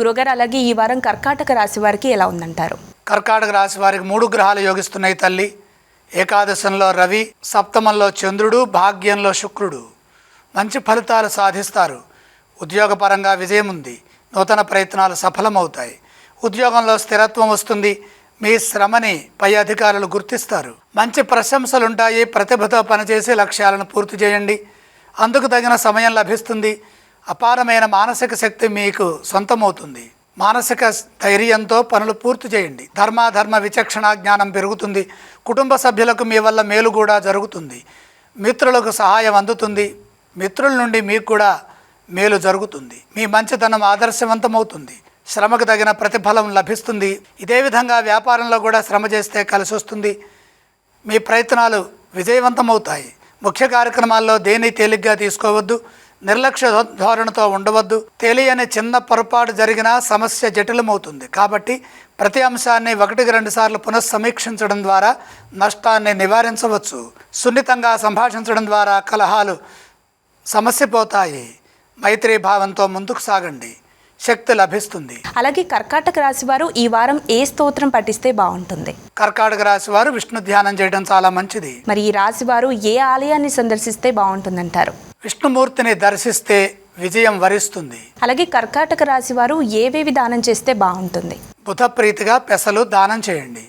గురుగారు అలాగే ఈ వారం కర్కాటక రాశి వారికి ఎలా ఉందంటారు? కర్కాటక రాశి వారికి మూడు గ్రహాలు యోగిస్తున్నాయి తల్లి. ఏకాదశంలో రవి సప్తమంలో చంద్రుడు భాగ్యంలో శుక్రుడు. మంచి ఫలితాలు సాధిస్తారు. ఉద్యోగపరంగా విజయం ఉంది. నూతన ప్రయత్నాలు సఫలమవుతాయి. ఉద్యోగంలో స్థిరత్వం వస్తుంది. మీ శ్రమని పై అధికారులు గుర్తిస్తారు. మంచి ప్రశంసలు ఉంటాయి ప్రతిభతో పనిచేసి లక్ష్యాలను పూర్తి చేయండి. అందుకు తగిన సమయం లభిస్తుంది. అపారమైన మానసిక శక్తి మీకు సొంతమవుతుంది. మానసిక ధైర్యంతో పనులు పూర్తి చేయండి. ధర్మాధర్మ విచక్షణ జ్ఞానం పెరుగుతుంది. కుటుంబ సభ్యులకు మీ వల్ల మేలు కూడా జరుగుతుంది. మిత్రులకు సహాయం అందుతుంది. మిత్రుల నుండి మీకు కూడా మేలు జరుగుతుంది. మీ మంచితనం ఆదర్శవంతమవుతుంది. శ్రమకు తగిన ప్రతిఫలం లభిస్తుంది. ఇదే విధంగా వ్యాపారంలో కూడా శ్రమ చేస్తే కలిసి వస్తుంది. మీ ప్రయత్నాలు విజయవంతమవుతాయి. ముఖ్య కార్యక్రమాల్లో దేని తేలిగ్గా తీసుకోవద్దు. నిర్లక్ష్య ధోరణితో ఉండవద్దు. తెలియని చిన్న పొరపాటు జరిగినా సమస్య జటిలమవుతుంది. కాబట్టి ప్రతి అంశాన్ని ఒకటికి రెండు సార్లు పునఃసమీక్షించడం ద్వారా నష్టాన్ని నివారించవచ్చు. సున్నితంగా సంభాషించడం ద్వారా కలహాలు సమస్య పోతాయి మైత్రీ భావంతో ముందుకు సాగండి. శక్తి లభిస్తుంది. అలాగే కర్కాటక రాశి వారు ఈ వారం ఏ స్తోత్రం పఠిస్తే బాగుంటుంది? కర్కాటక రాశి వారు విష్ణు ధ్యానం చేయడం చాలా మంచిది. మరి ఈ రాశి వారు ఏ ఆలయాన్ని సందర్శిస్తే బాగుంటుందంటారు? విష్ణుమూర్తిని దర్శిస్తే విజయం వరిస్తుంది. అలాగే కర్కాటక రాశి వారు ఏవేవి దానం చేస్తే బాగుంటుంది? బుధప్రీతిగా పెసలు దానం చేయండి.